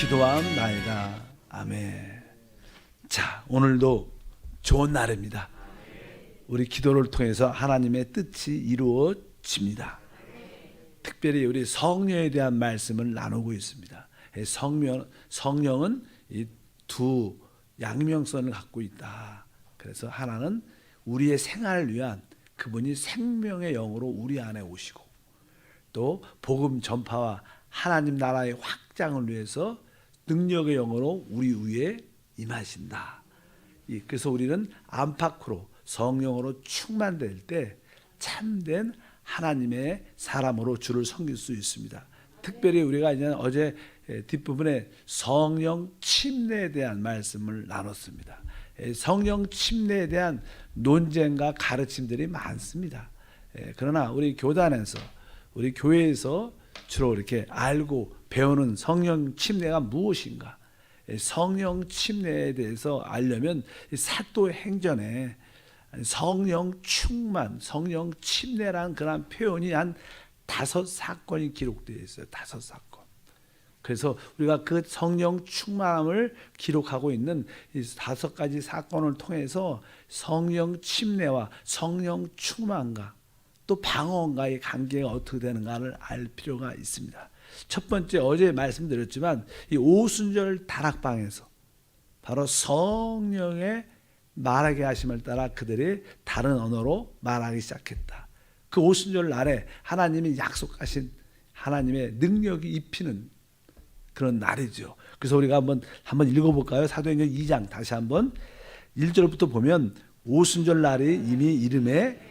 기도하옵나이다. 아멘. 자, 오늘도 좋은 날입니다. 우리 기도를 통해서 하나님의 뜻이 이루어집니다. 특별히 우리 성령에 대한 말씀을 나누고 있습니다. 성령, 성령은 이두 양명성을 갖고 있다. 그래서 하나는 우리의 생활을 위한 그분이 생명의 영으로 우리 안에 오시고 또 복음 전파와 하나님 나라의 확장을 위해서 능력의 영으로 우리 위에 임하신다. 이- 그래서 우리는 안팎으로 성령으로 충만될 때 참된 하나님의 사람으로 주를 섬길 수 있습니다. 특별히 우리가 이제 어제 에, 뒷부분에 성령 침례에 대한 말씀을 나눴습니다. 에, 성령 침례에 대한 논쟁과 가르침들이 많습니다. 에, 그러나 우리 교단에서 우리 교회에서 주로 이렇게 알고 배우는 성령 침례가 무엇인가? 에, 성령 침례에 대해서 알려면 이 사도 행전에 성령 충만, 성령 침례라는 그런 표현이 한 다섯 사건이 기록되어 있어요. 다섯 사건. 그래서 우리가 그 성령 충만함을 기록하고 있는 이 다섯 가지 사건을 통해서 성령 침례와 성령 충만과 또 방언과의 관계가 어떻게 되는가를 알 필요가 있습니다. 첫 번째 어제 말씀드렸지만 이 오순절 다락방에서 바로 성령의 말하게 하심을 따라 그들이 다른 언어로 말하기 시작했다. 그 오순절 날에 하나님이 약속하신 하나님의 능력이 입히는 그런 날이죠. 그래서 우리가 한번 한번 읽어볼까요? 사도행전 2장 다시 한번 1절부터 보면 오순절 날이 이미 이름에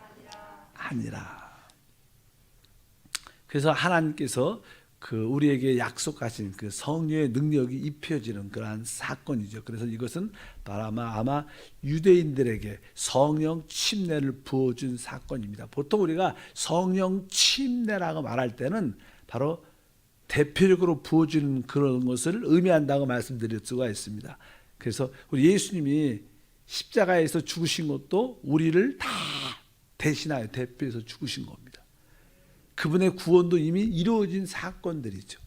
하니라. 그래서 하나님께서 그 우리에게 약속하신 그 성령의 능력이 입혀지는 그러한 사건이죠. 그래서 이것은 바로 아마, 아마 유대인들에게 성령 침례를 부어준 사건입니다. 보통 우리가 성령 침례라고 말할 때는 바로 대표적으로 부어주는 그런 것을 의미한다고 말씀드릴 수가 있습니다. 그래서 우리 예수님이 십자가에서 죽으신 것도 우리를 다 대신하여 대표해서 죽으신 겁니다. 그분의 구원도 이미 이루어진 사건들이죠.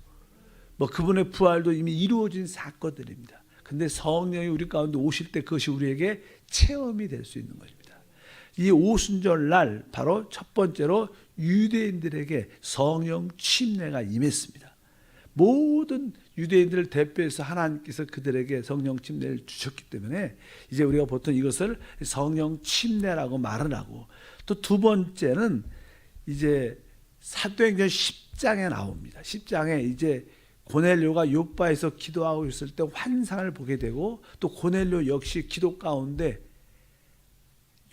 뭐 그분의 부활도 이미 이루어진 사건들입니다. 근데 성령이 우리 가운데 오실 때 그것이 우리에게 체험이 될 수 있는 것입니다. 이 오순절 날 바로 첫 번째로 유대인들에게 성령 침례가 임했습니다. 모든 유대인들을 대표해서 하나님께서 그들에게 성령 침례를 주셨기 때문에 이제 우리가 보통 이것을 성령 침례라고 말을 하고 또 두 번째는 이제 사도행전 10장에 나옵니다. 10장에 이제 고넬료가 요바에서 기도하고 있을 때 환상을 보게 되고 또 고넬료 역시 기도 가운데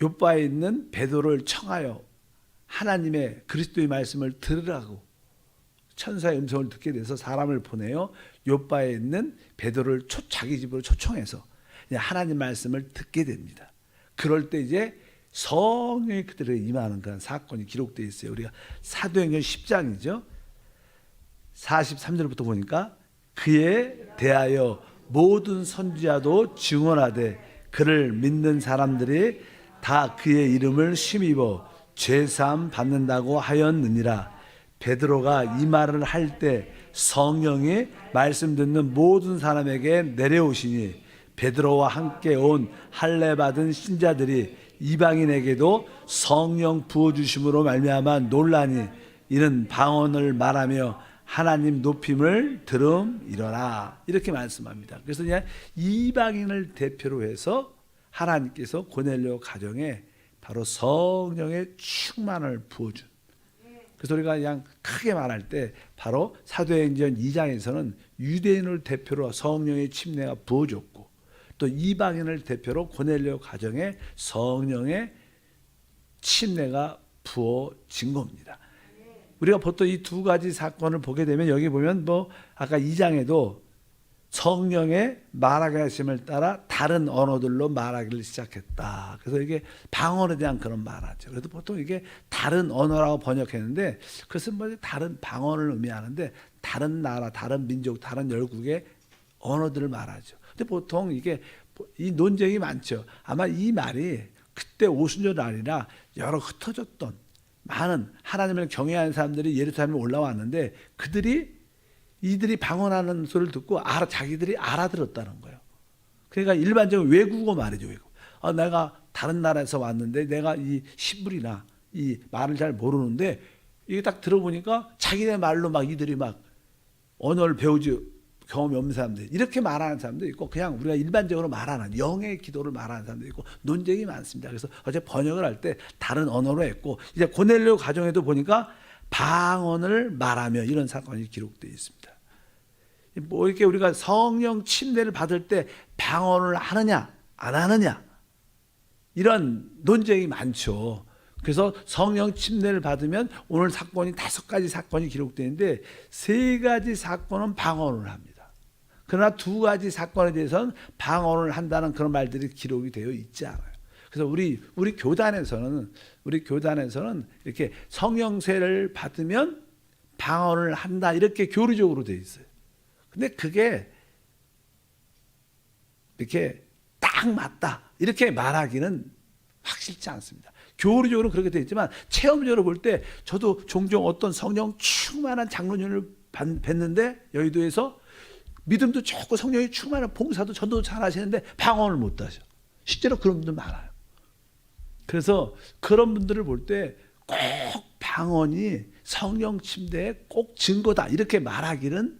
요바에 있는 베드로를 청하여 하나님의 그리스도의 말씀을 들으라고 천사의 음성을 듣게 돼서 사람을 보내요. 요바에 있는 베드로를 초, 자기 집으로 초청해서 하나님 말씀을 듣게 됩니다. 그럴 때 이제 성령이 그들에게 임하는 그런 사건이 기록되어 있어요. 우리가 사도행전 10장이죠. 43절부터 보니까 그에 대하여 모든 선지자도 증언하되 그를 믿는 사람들이 다 그의 이름을 심입어 죄사함 받는다고 하였느니라. 베드로가 이 말을 할 때 성령이 말씀 듣는 모든 사람에게 내려오시니 베드로와 함께 온 할례 받은 신자들이 이방인에게도 성령 부어 주심으로 말미암아 논란이 이는 방언을 말하며 하나님 높임을 들음이러라 이렇게 말씀합니다. 그래서 그냥 이방인을 대표로 해서 하나님께서 고넬료 가정에 바로 성령의 충만을 부어준. 그래서 우리가 그냥 크게 말할 때 바로 사도행전 2장에서는 유대인을 대표로 성령의 침례가 부어졌고 또 이방인을 대표로 고넬료 가정에 성령의 침례가 부어진 겁니다. 우리가 보통 이 두 가지 사건을 보게 되면 여기 보면 뭐 아까 2장에도 성령의 말하게 하심을 따라 다른 언어들로 말하기를 시작했다. 그래서 이게 방언에 대한 그런 말하죠. 그래도 보통 이게 다른 언어라고 번역했는데 그것은 뭐 다른 방언을 의미하는데 다른 나라, 다른 민족, 다른 열국의 언어들을 말하죠. 근데 보통 이게 이 논쟁이 많죠. 아마 이 말이 그때 오순절 날이라 여러 흩어졌던 많은 하나님을 경외하는 사람들이 예루살렘에 올라왔는데 그들이 이들이 방언하는 소리를 듣고 알아 자기들이 알아들었다는 거예요. 그러니까 일반적인 외국어 말이죠. 외국. 아, 내가 다른 나라에서 왔는데 내가 이 시불이나 이 말을 잘 모르는데 이게 딱 들어보니까 자기네 말로 막 이들이 막 언어를 배우지 경험이 없는 사람들 이렇게 말하는 사람도 있고 그냥 우리가 일반적으로 말하는 영의 기도를 말하는 사람도 있고 논쟁이 많습니다. 그래서 어제 번역을 할 때 다른 언어로 했고 이제 고넬료 가정에도 보니까 방언을 말하며 이런 사건이 기록되어 있습니다. 뭐 이렇게 우리가 성령 침례를 받을 때 방언을 하느냐 안 하느냐 이런 논쟁이 많죠. 그래서 성령 침례를 받으면 오늘 사건이 다섯 가지 사건이 기록되는데 세 가지 사건은 방언을 합니다. 그러나 두 가지 사건에 대해서는 방언을 한다는 그런 말들이 기록이 되어 있지 않아요. 그래서 우리 우리 교단에서는 우리 교단에서는 이렇게 성령세를 받으면 방언을 한다 이렇게 교리적으로 되어 있어요. 근데 그게 이렇게 딱 맞다 이렇게 말하기는 확실치 않습니다. 교리적으로 그렇게 되어 있지만 체험적으로 볼 때 저도 종종 어떤 성령 충만한 장로님을 반- 뵀는데 여의도에서 믿음도 좋고 성령이 충만한 봉사도 전도 잘 하시는데 방언을 못 하셔. 실제로 그런 분들 많아요. 그래서 그런 분들을 볼 때 꼭 방언이 성령 침대에 꼭 증거다 이렇게 말하기는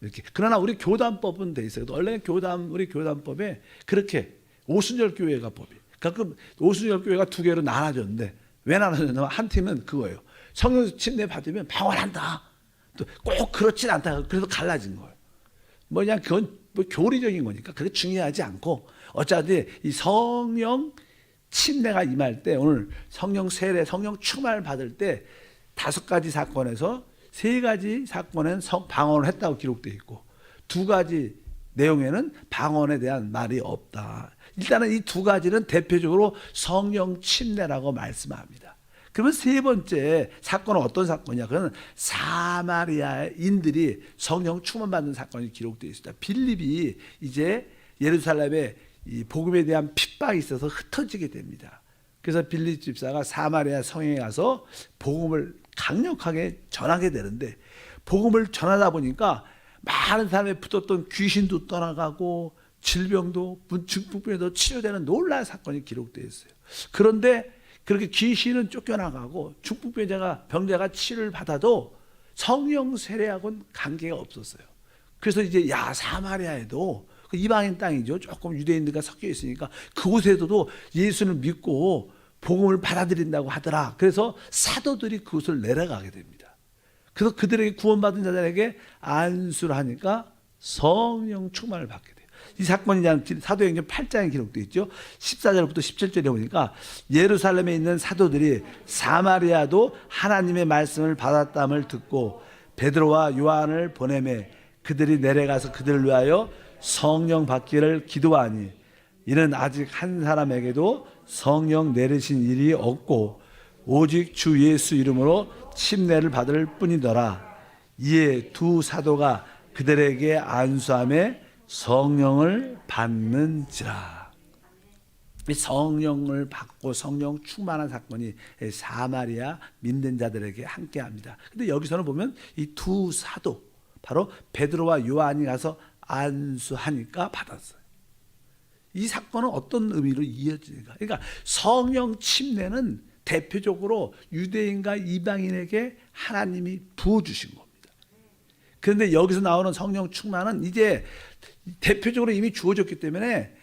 이렇게 그러나 우리 교단법은 돼 있어요. 원래 교단 우리 교단법에 그렇게 오순절 교회가 법이. 가끔 오순절 교회가 두 개로 나눠졌는데 왜 나눠졌냐면 한 팀은 그거예요. 성령 침대 받으면 방언한다. 또 꼭 그렇진 않다. 그래서 갈라진 거예요. 뭐냐 그건 뭐 교리적인 거니까 그게 중요하지 않고 어차피 이 성령 침례가 임할 때 오늘 성령 세례, 성령 충만을 받을 때 다섯 가지 사건에서 세 가지 사건은 성 방언을 했다고 기록되어 있고 두 가지 내용에는 방언에 대한 말이 없다. 일단은 이 두 가지는 대표적으로 성령 침례라고 말씀합니다. 그러면 세 번째 사건은 어떤 사건이냐? 그건 사마리아인들이 성령 충만 받는 사건이 기록되어 있습니다. 빌립이 이제 예루살렘에 이 복음에 대한 핍박이 있어서 흩어지게 됩니다. 그래서 빌립 집사가 사마리아 성에 가서 복음을 강력하게 전하게 되는데 복음을 전하다 보니까 많은 사람이 붙었던 귀신도 떠나가고 질병도 중풍병도 치료되는 놀라운 사건이 기록되어 있어요. 그런데 그렇게 귀신은 쫓겨나가고 중풍병자가 병자가 치료를 받아도 성령 세례하고는 관계가 없었어요. 그래서 이제 야 사마리아에도 그 이방인 땅이죠. 조금 유대인들과 섞여 있으니까 그곳에서도 예수를 믿고 복음을 받아들인다고 하더라. 그래서 사도들이 그곳을 내려가게 됩니다. 그래서 그들에게 구원받은 자들에게 안수를 하니까 성령 충만을 받게 돼요. 이 사건이 사도행전 8장에 기록되어 있죠. 14절부터 17절에 보니까 예루살렘에 있는 사도들이 사마리아도 하나님의 말씀을 받았담을 듣고 베드로와 요한을 보내매 그들이 내려가서 그들을 위하여 성령 받기를 기도하니 이는 아직 한 사람에게도 성령 내리신 일이 없고 오직 주 예수 이름으로 침례를 받을 뿐이더라. 이에 두 사도가 그들에게 안수함에 성령을 받는지라. 이 성령을 받고 성령 충만한 사건이 사마리아 믿는 자들에게 함께합니다. 근데 여기서는 보면 이 두 사도 바로 베드로와 요한이 가서 안수하니까 받았어요. 이 사건은 어떤 의미로 이어지는가? 그러니까 성령 침례는 대표적으로 유대인과 이방인에게 하나님이 부어 주신 겁니다. 그런데 여기서 나오는 성령 충만은 이제 대표적으로 이미 주어졌기 때문에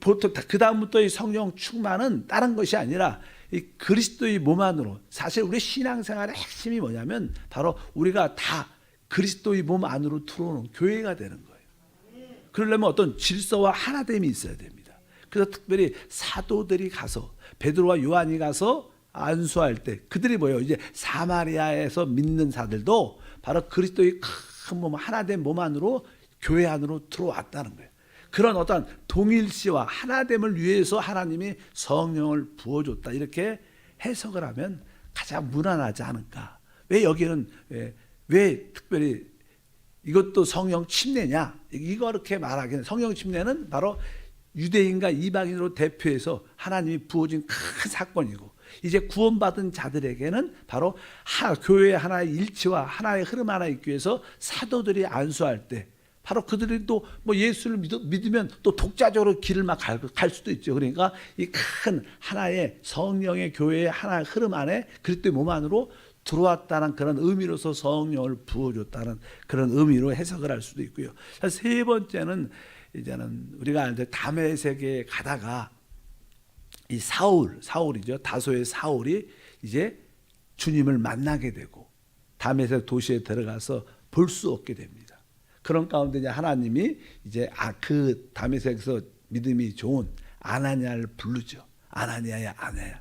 보통 그 다음부터 이 성령 충만은 다른 것이 아니라 이 그리스도의 몸 안으로 사실 우리 신앙생활의 핵심이 뭐냐면 바로 우리가 다 그리스도의 몸 안으로 들어오는 교회가 되는 거예요. 그러려면 어떤 질서와 하나됨이 있어야 됩니다. 그래서 특별히 사도들이 가서 베드로와 요한이 가서 안수할 때 그들이 뭐예요? 이제 사마리아에서 믿는 사들도 바로 그리스도의 큰 몸 하나된 몸 안으로 교회 안으로 들어왔다는 거예요. 그런 어떤 동일시와 하나됨을 위해서 하나님이 성령을 부어줬다 이렇게 해석을 하면 가장 무난하지 않을까. 왜 여기는 왜, 왜 특별히 이것도 성령 침례냐? 이거 이렇게 말하기는 성령 침례는 바로 유대인과 이방인으로 대표해서 하나님이 부어진 큰 사건이고 이제 구원받은 자들에게는 바로 하, 교회 하나의 일치와 하나의 흐름 하나 있기 위해서 사도들이 안수할 때 바로 그들이 또 뭐 예수를 믿, 믿으면 또 독자적으로 길을 막 갈 수도 있죠. 그러니까 이 큰 하나의 성령의 교회의 하나의 흐름 안에 그리스도의 몸 안으로 들어왔다는 그런 의미로서 성령을 부어줬다는 그런 의미로 해석을 할 수도 있고요. 세 번째는 이제는 우리가 알듯 담의 세계에 가다가 이 사울, 사울이죠. 다소의 사울이 이제 주님을 만나게 되고 담에색 도시에 들어가서 볼 수 없게 됩니다. 그런 가운데 이제 하나님이 이제 아그 담에색에서 믿음이 좋은 아나니아를 부르죠. 아나니아야 아나야.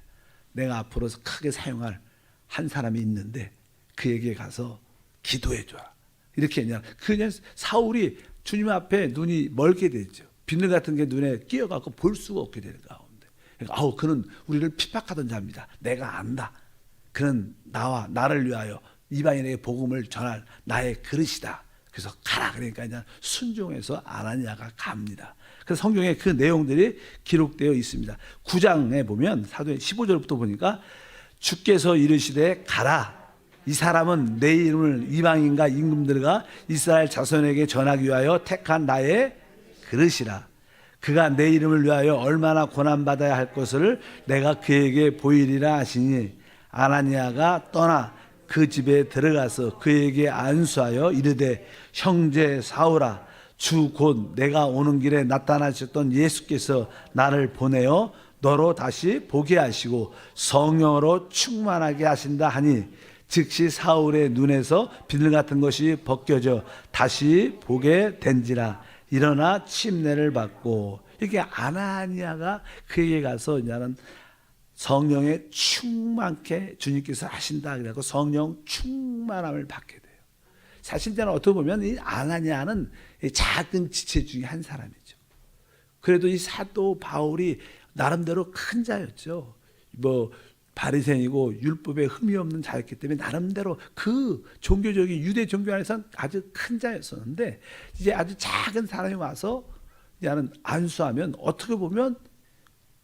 내가 앞으로 크게 사용할 한 사람이 있는데 그에게 가서 기도해 줘라. 이렇게 그냥 그냥 사울이 주님 앞에 눈이 멀게 되죠. 비늘 같은 게 눈에 끼어갖고 볼 수가 없게 되는 가운데. 그러니까 아우 그는 우리를 핍박하던 자입니다. 내가 안다. 그는 나와 나를 위하여 이방인에게 복음을 전할 나의 그릇이다. 그래서 가라 그러니까 그냥 순종해서 아나니아가 갑니다. 그래서 성경에 그 내용들이 기록되어 있습니다. 9장에 보면 사도행 15절부터 보니까 주께서 이르시되 가라 이 사람은 내 이름을 이방인과 임금들과 이스라엘 자손에게 전하기 위하여 택한 나의 그릇이라 그가 내 이름을 위하여 얼마나 고난 받아야 할 것을 내가 그에게 보이리라 하시니 아나니아가 떠나 그 집에 들어가서 그에게 안수하여 이르되 형제 사울아 주곧 내가 오는 길에 나타나셨던 예수께서 나를 보내어 너로 다시 보게 하시고 성령으로 충만하게 하신다 하니 즉시 사울의 눈에서 비늘 같은 것이 벗겨져 다시 보게 된지라. 일어나 침례를 받고 이게 아나니아가 그에게 가서 이제는 성령에 충만케 주님께서 하신다 그래고 성령 충만함을 받게 돼요. 사실 저는 어떻게 보면 이 아나니아는 이 작은 지체 중에 한 사람이죠. 그래도 이 사도 바울이 나름대로 큰 자였죠. 뭐 바리새인이고 율법에 흠이 없는 자였기 때문에 나름대로 그 종교적인 유대 종교 안에서는 아주 큰 자였었는데 이제 아주 작은 사람이 와서 이제는 안수하면 어떻게 보면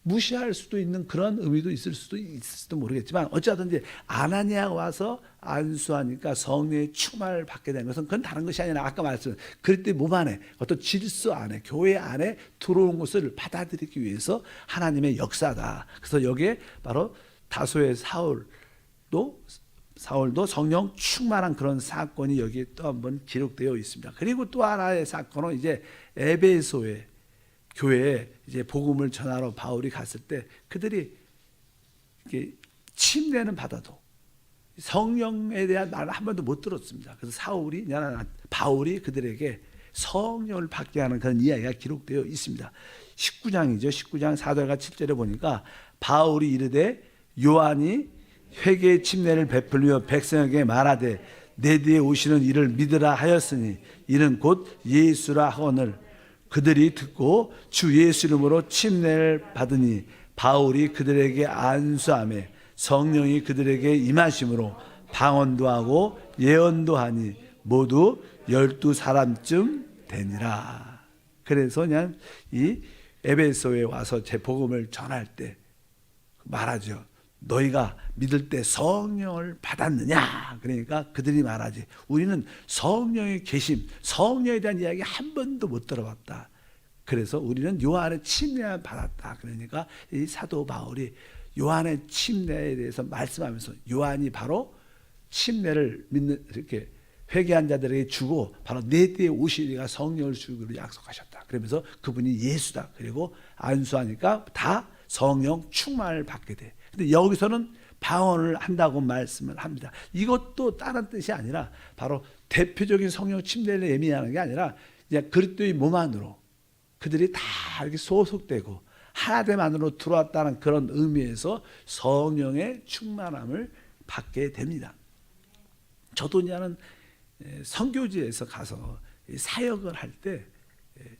무시할 수도 있는 그런 의미도 있을 수도 있을지도 모르겠지만 어찌하든지 아나니아 와서 안수하니까 성령의 충만을 받게 되는 것은 그건 다른 것이 아니라 아까 말씀 그때 몸 안에 어떤 질서 안에 교회 안에 들어온 것을 받아들이기 위해서 하나님의 역사다. 그래서 여기에 바로 다소의 사울도 사울도 성령 충만한 그런 사건이 여기에 또 한번 기록되어 있습니다. 그리고 또 하나의 사건은 이제 에베소의 교회에 이제 복음을 전하러 바울이 갔을 때 그들이 이렇게 침례는 받아도 성령에 대한 말을 한 번도 못 들었습니다. 그래서 사울이 바울이 그들에게 성령을 받게 하는 그런 이야기가 기록되어 있습니다. 19장이죠. 19장 4절과 7절에 보니까 바울이 이르되 요한이 회개의 침례를 베풀며 백성에게 말하되 내 뒤에 오시는 이를 믿으라 하였으니 이는 곧 예수라 하거늘 그들이 듣고 주 예수 이름으로 침례를 받으니 바울이 그들에게 안수함에 성령이 그들에게 임하심으로 방언도 하고 예언도 하니 모두 열두 사람쯤 되니라. 그래서 그냥 이 에베소에 와서 제 복음을 전할 때 말하죠. 너희가 믿을 때 성령을 받았느냐? 그러니까 그들이 말하지. 우리는 성령의 계심, 성령에 대한 이야기 한 번도 못 들어봤다. 그래서 우리는 요한의 침례를 받았다. 그러니까 이 사도 바울이 요한의 침례에 대해서 말씀하면서 요한이 바로 침례를 믿는 이렇게 회개한 자들에게 주고 바로 내 때에 오시리가 성령을 주기로 약속하셨다. 그러면서 그분이 예수다. 그리고 안수하니까 다 성령 충만을 받게 돼. 근데 여기서는 방언을 한다고 말씀을 합니다. 이것도 다른 뜻이 아니라 바로 대표적인 성령 침례를 의미하는 게 아니라 이제 그리스도의 몸 안으로 그들이 다 이렇게 소속되고 하나됨 안으로 들어왔다는 그런 의미에서 성령의 충만함을 받게 됩니다. 저도 이제는 선교지에서 가서 이 사역을 할때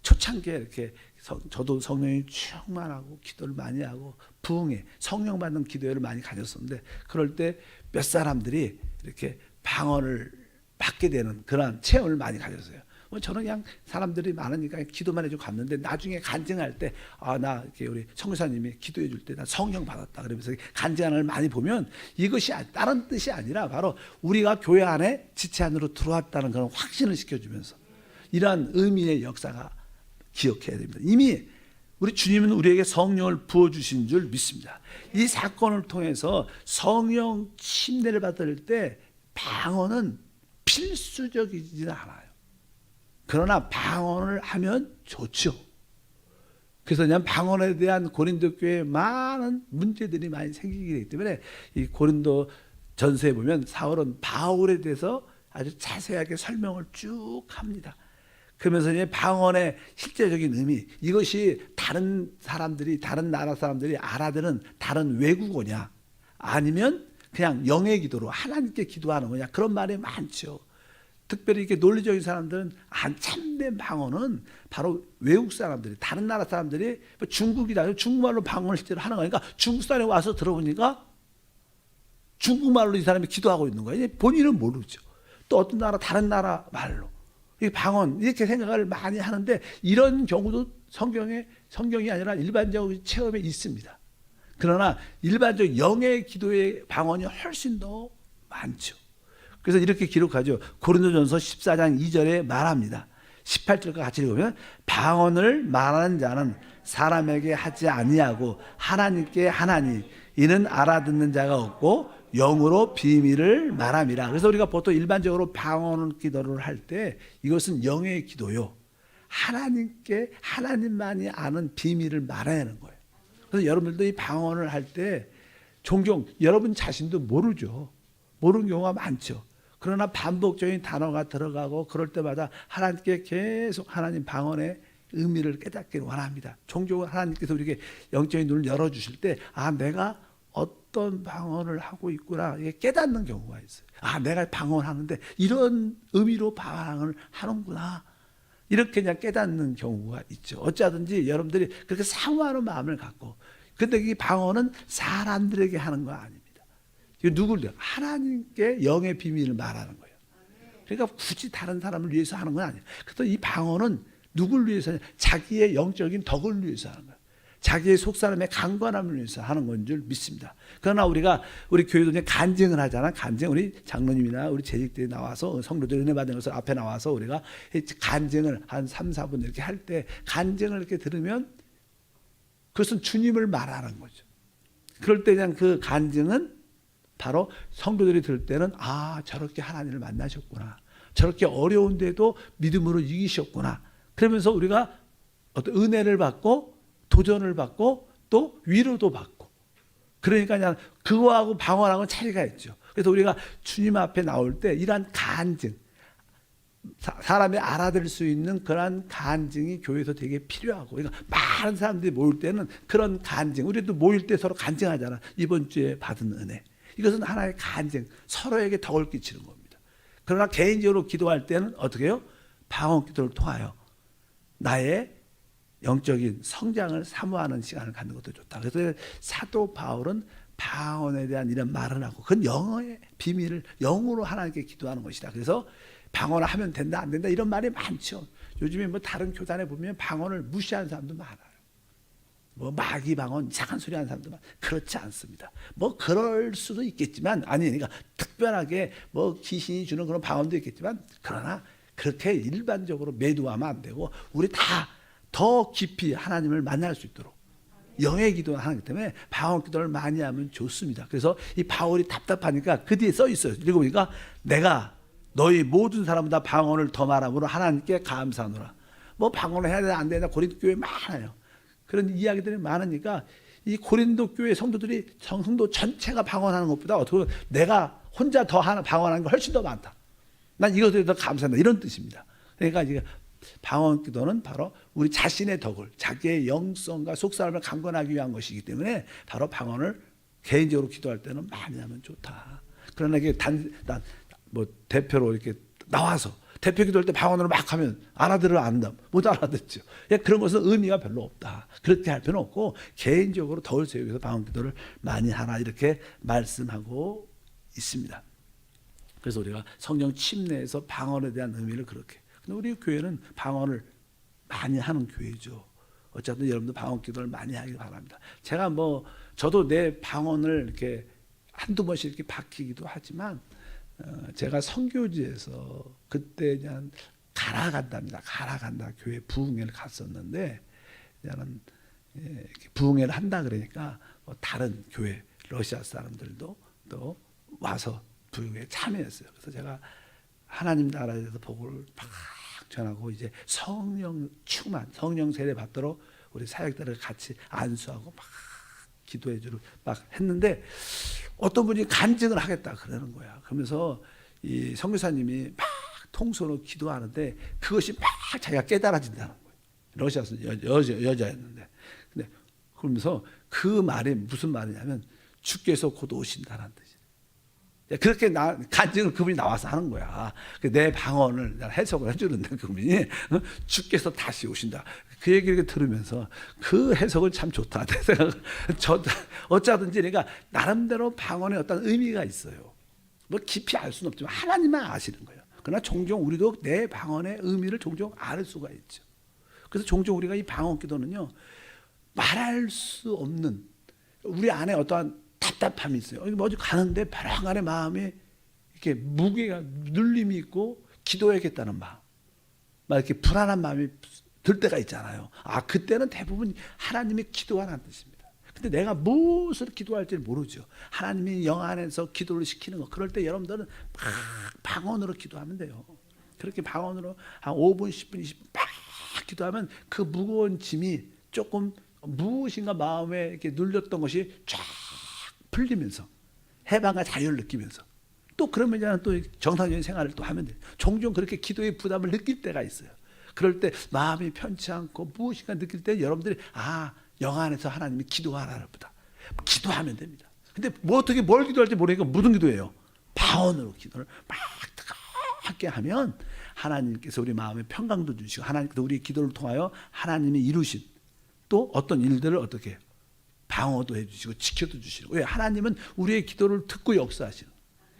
초창기에 이렇게 성- 저도 성령이 충만하고 기도를 많이 하고 부흥에 성령 받는 기도회를 많이 가졌었는데 그럴 때 몇 사람들이 이렇게 방언을 받게 되는 그런 체험을 많이 가졌어요. 뭐 저는 그냥 사람들이 많으니까 기도만 해주고 갔는데 나중에 간증할 때 아 나 이렇게 우리 성교사님이 기도해 줄 때 나 성령 받았다 그러면서 걸 많이 보면 이것이 아- 다른 뜻이 아니라 바로 우리가 교회 안에 지체 안으로 들어왔다는 그런 확신을 시켜주면서 이러한 의미의 역사가 기억해야 됩니다. 이미 우리 주님은 우리에게 성령을 부어주신 줄 믿습니다. 이 사건을 통해서 성령 침례를 받을 때 방언은 필수적이지는 않아요. 그러나 방언을 하면 좋죠. 그래서 그냥 방언에 대한 고린도 교회에 많은 문제들이 많이 생기게 되기 때문에 이 고린도 전서에 보면 사울은 바울에 대해서 아주 자세하게 설명을 쭉 합니다. 그러면서 이제 방언의 실제적인 의미 이것이 다른 사람들이 다른 나라 사람들이 알아들은 다른 외국어냐 아니면 그냥 영의 기도로 하나님께 기도하는 거냐 그런 말이 많죠. 특별히 이렇게 논리적인 사람들은 안 참된 방언은 바로 외국 사람들이 다른 나라 사람들이 뭐 중국이다 중국말로 방언을 실제로 하는 거니까 중국 사람이 와서 들어보니까 중국말로 이 사람이 기도하고 있는 거예요. 본인은 모르죠. 또 어떤 나라 다른 나라 말로 이 방언 이렇게 생각을 많이 하는데 이런 경우도 성경에 성경이 아니라 일반적인 체험에 있습니다. 그러나 일반적 영의 기도의 방언이 훨씬 더 많죠. 그래서 이렇게 기록하죠. 고린도전서 14장 2절에 말합니다. 18절과 같이 읽으면 방언을 말하는 자는 사람에게 하지 아니하고 하나님께 하나니 이는 알아듣는 자가 없고 영으로 비밀을 말함이라. 그래서 우리가 보통 일반적으로 방언 기도를 할 때 이것은 영의 기도요. 하나님께 하나님만이 아는 비밀을 말해야 하는 거예요. 그래서 여러분들도 이 방언을 할 때 종종 여러분 자신도 모르죠. 모르는 경우가 많죠. 그러나 반복적인 단어가 들어가고 그럴 때마다 하나님께 계속 하나님 방언의 의미를 깨닫기를 원합니다. 종종 하나님께서 우리에게 영적인 눈을 열어주실 때, 아, 내가 어떤 방언을 하고 있구나. 이게 깨닫는 경우가 있어요. 아, 내가 방언하는데 이런 의미로 방언을 하는구나. 이렇게 그냥 깨닫는 경우가 있죠. 어쩌든지 여러분들이 그렇게 사모하는 마음을 갖고. 근데 이 방언은 사람들에게 하는 거 아닙니다. 이거 누굴요? 하나님께 영의 비밀을 말하는 거예요. 그러니까 굳이 다른 사람을 위해서 하는 건 아니에요. 그래서 이 방언은 누굴 위해서 하냐? 자기의 영적인 덕을 위해서 하는 거예요. 자기의 속사람의 강관함을 위해서 하는 건 줄 믿습니다. 그러나 우리가 우리 교회도 이제 간증을 하잖아. 간증 우리 장로님이나 우리 재직들이 나와서 성도들 은혜 받은 것을 앞에 나와서 우리가 간증을 한 3, 4분 이렇게 할 때 간증을 이렇게 들으면 그것은 주님을 말하는 거죠. 그럴 때 그냥 그 간증은 바로 성도들이 들을 때는 아 저렇게 하나님을 만나셨구나 저렇게 어려운데도 믿음으로 이기셨구나 그러면서 우리가 어떤 은혜를 받고 도전을 받고 또 위로도 받고. 그러니까 그냥 그거하고 방언하고 차이가 있죠. 그래서 우리가 주님 앞에 나올 때 이러한 간증 사- 사람이 알아들을 수 있는 그런 간증이 교회에서 되게 필요하고 그러니까 많은 사람들이 모일 때는 그런 간증 우리도 모일 때 서로 간증하잖아. 이번 주에 받은 은혜. 이것은 하나의 간증 서로에게 덕을 끼치는 겁니다. 그러나 개인적으로 기도할 때는 어떻게 해요? 방언 기도를 통하여 나의 영적인 성장을 사모하는 시간을 갖는 것도 좋다 그래서 사도 바울은 방언에 대한 이런 말을 하고 그건 영어의 비밀을 영으로 하나님께 기도하는 것이다 그래서 방언을 하면 된다 안 된다 이런 말이 많죠. 요즘에 뭐 다른 교단에 보면 방언을 무시하는 사람도 많아요. 뭐 마귀 방언 이상한 소리 하는 사람도 많. 그렇지 않습니다. 뭐 그럴 수도 있겠지만 아니 그러니까 특별하게 뭐 귀신이 주는 그런 방언도 있겠지만 그러나 그렇게 일반적으로 매도하면 안 되고 우리 다 더 깊이 하나님을 만날 수 있도록 영의 기도를 하기 때문에 방언 기도를 많이 하면 좋습니다. 그래서 이 바울이 답답하니까 그 뒤에 써 있어요. 읽어보니까 내가 너희 모든 사람은 다 방언을 더 말함으로 하나님께 감사하노라. 뭐 방언을 해야 되나 안 되나 고린도 교회 많아요. 그런 이야기들이 많으니까 이 고린도 교회 성도들이 성도 전체가 방언하는 것보다 어떻게 보면 내가 혼자 더 하는 방언하는 게 훨씬 더 많다. 난 이것에 더 감사한다. 이런 뜻입니다. 그러니까 이게 방언 기도는 바로 우리 자신의 덕을 자기의 영성과 속사람을 강건하기 위한 것이기 때문에 바로 방언을 개인적으로 기도할 때는 많이 하면 좋다. 그러나 이게 단, 단, 뭐 대표로 이렇게 나와서 대표 기도할 때 방언으로 막 하면 알아들어 안다. 못 알아듣죠. 예, 그런 것은 의미가 별로 없다. 그렇게 할 필요는 없고 개인적으로 덜 세우기 위해서 방언 기도를 많이 하나 이렇게 말씀하고 있습니다. 그래서 우리가 성령 침례에서 방언에 대한 의미를 그렇게. 우리 교회는 방언을 많이 하는 교회죠. 어쨌든 여러분도 방언 기도를 많이 하기 바랍니다. 제가 뭐 저도 내 방언을 이렇게 한두 번씩 이렇게 바뀌기도 하지만 어, 제가 선교지에서 그때 그냥 가라간답니다. 가라간다 교회 부흥회를 갔었는데 저는 예, 부흥회를 한다 그러니까 뭐 다른 교회 러시아 사람들도 또 와서 부흥회에 참여했어요. 그래서 제가 하나님 나라에 대해서 복을 막 전하고 이제 성령 충만, 성령 세례 받도록 우리 사역들을 같이 안수하고 막 기도해 주고 막 했는데 어떤 분이 간증을 하겠다 그러는 거야. 그러면서 이 선교사님이 막 통소로 기도하는데 그것이 막 자기가 깨달아진다는 거예요. 러시아에서 여, 여, 여자였는데. 근데 그러면서 그 말이 무슨 말이냐면 주께서 곧 오신다는 뜻이에요. 그렇게 나, 간증을 그분이 나와서 하는 거야. 그내 방언을 해석을 해주는데 그분이 어? 주께서 다시 오신다. 그 얘기를 들으면서 그 해석은 참 좋다. 저 어쩌든지 내가 나름대로 방언에 어떤 의미가 있어요. 뭐 깊이 알 수는 없지만 하나님만 아시는 거예요. 그러나 종종 우리도 내 방언의 의미를 종종 알 수가 있죠. 그래서 종종 우리가 이 방언 기도는요 말할 수 없는 우리 안에 어떠한 답답함이 있어요. 어디 가는데 벼랑간의 마음에 이렇게 무게가 눌림이 있고 기도해야겠다는 마음, 막 이렇게 불안한 마음이 들 때가 있잖아요. 아 그때는 대부분 하나님이 기도하라는 뜻입니다. 근데 내가 무엇을 기도할지를 모르죠. 하나님이 영 안에서 기도를 시키는 거. 그럴 때 여러분들은 막 방언으로 기도하면 돼요. 그렇게 방언으로 한 5분, 10분, 20분 막 기도하면 그 무거운 짐이 조금 무엇인가 마음에 이렇게 눌렸던 것이 쫙 풀리면서 해방과 자유를 느끼면서 또 그러면 또 정상적인 생활을 또 하면 돼. 종종 그렇게 기도의 부담을 느낄 때가 있어요. 그럴 때 마음이 편치 않고 무엇인가 느낄 때 여러분들이 아, 영 안에서 하나님이 기도하라는 보다. 기도하면 됩니다. 근데 뭐 어떻게 뭘 기도할지 모르니까 무슨 기도예요? 방언으로 기도를 막 뜨겁게 하면 하나님께서 우리 마음에 평강도 주시고 하나님께서 우리 기도를 통하여 하나님이 이루신 또 어떤 일들을 어떻게? 방어도 해주시고 지켜도 주시고 왜 하나님은 우리의 기도를 듣고 역사하시는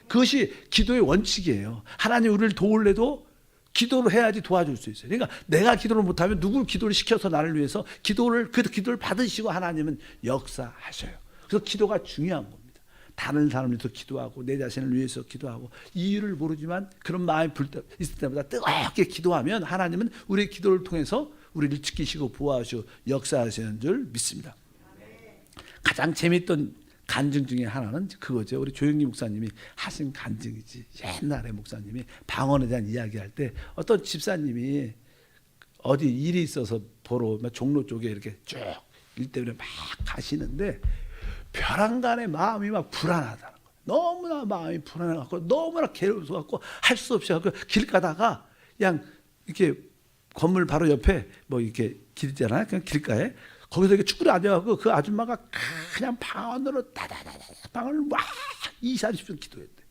그것이 기도의 원칙이에요. 하나님 우리를 도울래도 기도를 해야지 도와줄 수 있어요. 그러니까 내가 기도를 못하면 누구 기도를 시켜서 나를 위해서 기도를 그 기도를 받으시고 하나님은 역사하셔요. 그래서 기도가 중요한 겁니다. 다른 사람을 위해서 기도하고 내 자신을 위해서 기도하고 이유를 모르지만 그런 마음이 불 때, 있을 때마다 뜨겁게 기도하면 하나님은 우리의 기도를 통해서 우리를 지키시고 보호하시고 역사하시는 줄 믿습니다. 가장 재밌던 간증 중에 하나는 그거죠. 우리 조영기 목사님이 하신 간증이지. 옛날에 목사님이 방언에 대한 이야기할 때 어떤 집사님이 어디 일이 있어서 보러 막 종로 쪽에 이렇게 쭉 일 때문에 막 가시는데 벼랑간의 마음이 막 불안하다는 거예요. 너무나 마음이 불안해갖고 너무나 괴로워갖고 할 수 없이 갖고 길 가다가 그냥 이렇게 건물 바로 옆에 뭐 이렇게 길 있잖아요. 그냥 길가에 거기서 이렇게 쭈그려 앉아갖고 그 아줌마가 그냥 방언으로 다다다다 방언을 막 2, 30분 기도했대.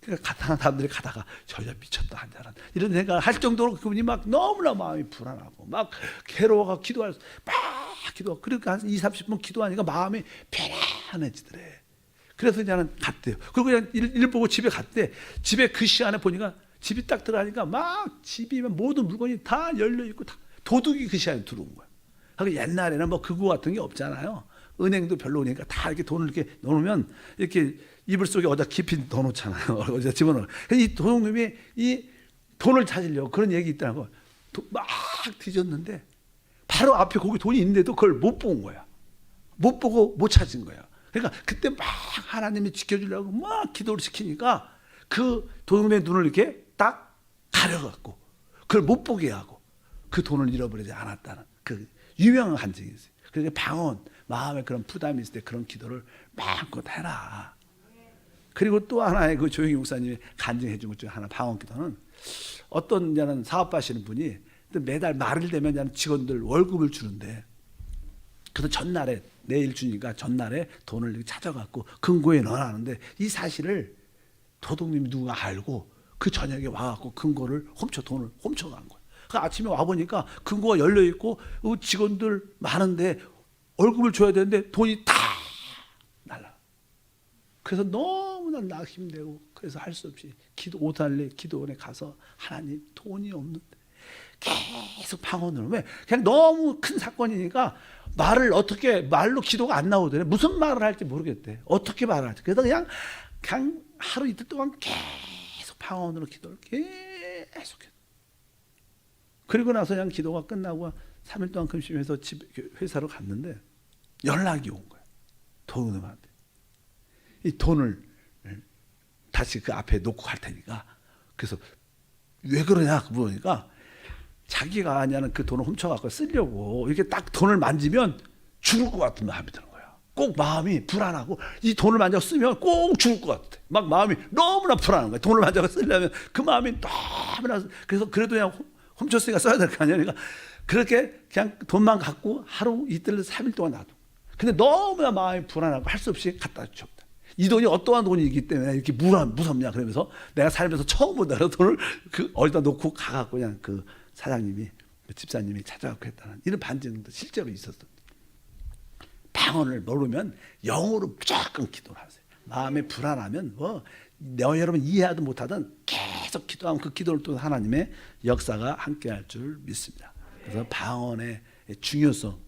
그러니까 가다가 사람들이 가다가 저 여자 미쳤다 한자는 이런 생각을 할 정도로 그분이 막 너무나 마음이 불안하고 막 괴로워가 기도할 막 기도 그러니까 한 2, 30분 기도하니까 마음이 편안해지더래. 그래서 이제는 갔대요. 그리고 그냥 일, 일 보고 집에 갔대. 집에 그 시간에 보니까 집이 딱 들어가니까 막 집이 모든 물건이 다 열려 있고 다 도둑이 그 시간에 들어온 거야. 그러니까 옛날에는 뭐 그거 같은 게 없잖아요. 은행도 별로 오니까 다 이렇게 돈을 이렇게 넣으면 이렇게 이불 속에 어디다 깊이 넣어놓잖아요. 어디다 집어넣어. 이 도둑놈이 이 돈을 찾으려고 그런 얘기. 도- 막 뒤졌는데 바로 앞에 거기 돈이 있는데도 그걸 못 본 거야. 못 보고 못 찾은 거야. 그러니까 그때 막 하나님이 지켜주려고 막 기도를 시키니까 그 도둑놈의 눈을 이렇게 딱 가려갖고 그걸 못 보게 하고 그 돈을 잃어버리지 않았다는 그 유명한 간증이 있어요. 그러니까 방언, 마음에 그런 부담이 있을 때 그런 기도를 마음껏 해라. 그리고 또 하나의 그 조영희 목사님이 간증해 준 것 중에 하나 방언 기도는 어떤 이제는 사업하시는 분이 또 매달 말일 되면 이제는 직원들 월급을 주는데 그래서 전날에 내일 주니까 전날에 돈을 찾아갖고 금고에 넣어놨는데 이 사실을 도둑님이 누가 알고 그 저녁에 와갖고 금고를 훔쳐 돈을 훔쳐간 거예요. 그 아침에 와 보니까 금고가 열려 있고 어, 직원들 많은데 월급을 줘야 되는데 돈이 다 날라. 그래서 너무나 낙심되고 그래서 할 수 없이 기도 오달래 기도원에 가서 하나님 돈이 없는데 계속 방언을. 왜? 그냥 너무 큰 사건이니까 말을 어떻게 말로 기도가 안 나오더래. 무슨 말을 할지 모르겠대. 어떻게 말을 할지. 그래서 그냥 그냥 하루 이틀 동안 계속 방언으로 기도를 계속해 그리고 나서 그냥 기도가 끝나고 3일 동안 금식해서 집 회사로 갔는데 연락이 온 거야 도둑놈한테 이 돈을 다시 그 앞에 놓고 갈 테니까 그래서 왜 그러냐 물으니까 자기가 아냐는 그 돈을 훔쳐갖고 쓰려고 이렇게 딱 돈을 만지면 죽을 것 같은 마음이 드는 거야. 꼭 마음이 불안하고 이 돈을 만져 쓰면 꼭 죽을 것 같아. 막 마음이 너무나 불안한 거야. 돈을 만져 쓰려면 그 마음이 너무나 그래서 그래도 그냥 훔- 훔쳤으니까 써야 될 거 아니야. 그러니까 그렇게 그냥 돈만 갖고 하루 이틀 삼일 동안 놔둬. 근데 너무나 마음이 불안하고 할 수 없이 갖다 줬다. 이 돈이 어떠한 돈이기 때문에 이렇게 무람, 무섭냐 그러면서 내가 살면서 처음 본다 그래서 돈을 그 어디다 놓고 가갖고 그냥 그 사장님이 그 집사님이 찾아갖고 했다는 이런 반증도 실제로 있었어. 방언을 모르면 영어로 무조건 기도를 하세요. 마음에 불안하면 뭐너 여러분 이해하든 못하든 계 속 기도하면 그 기도를 또 하나님의 역사가 함께할 줄 믿습니다. 그래서 방언의 중요성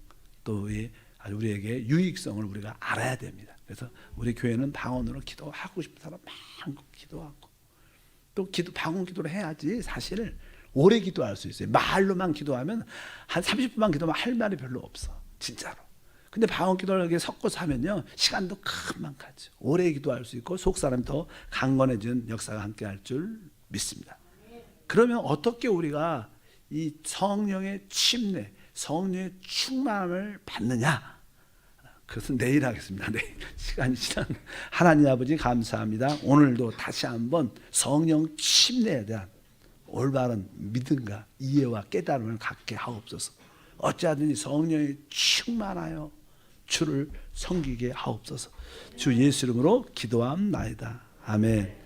아주 우리에게 유익성을 우리가 알아야 됩니다. 그래서 우리 교회는 방언으로 기도하고 싶은 사람 많고 기도하고 또 기도 방언 기도를 해야지 사실 오래 기도할 수 있어요. 말로만 기도하면 한 30분만 기도하면 할 말이 별로 없어. 진짜로. 근데 방언 기도를 이렇게 섞어서 하면요. 시간도 금방 가죠. 오래 기도할 수 있고 속 사람이 더 강건해지는 역사가 함께 할 줄 믿습니다. 그러면 어떻게 우리가 이 성령의 침례, 성령의 충만함을 받느냐? 그것은 내일 하겠습니다. 내일 시간이 지난 하나님 아버지 감사합니다. 오늘도 다시 한번 성령 침례에 대한 올바른 믿음과 이해와 깨달음을 갖게 하옵소서. 어찌하든지 성령이 충만하여 주를 섬기게 하옵소서. 주 예수 이름으로 기도함나이다. 아멘.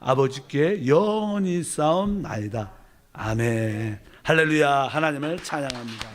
아버지께 영원히 싸움 나이다. 아멘. 할렐루야. 하나님을 찬양합니다.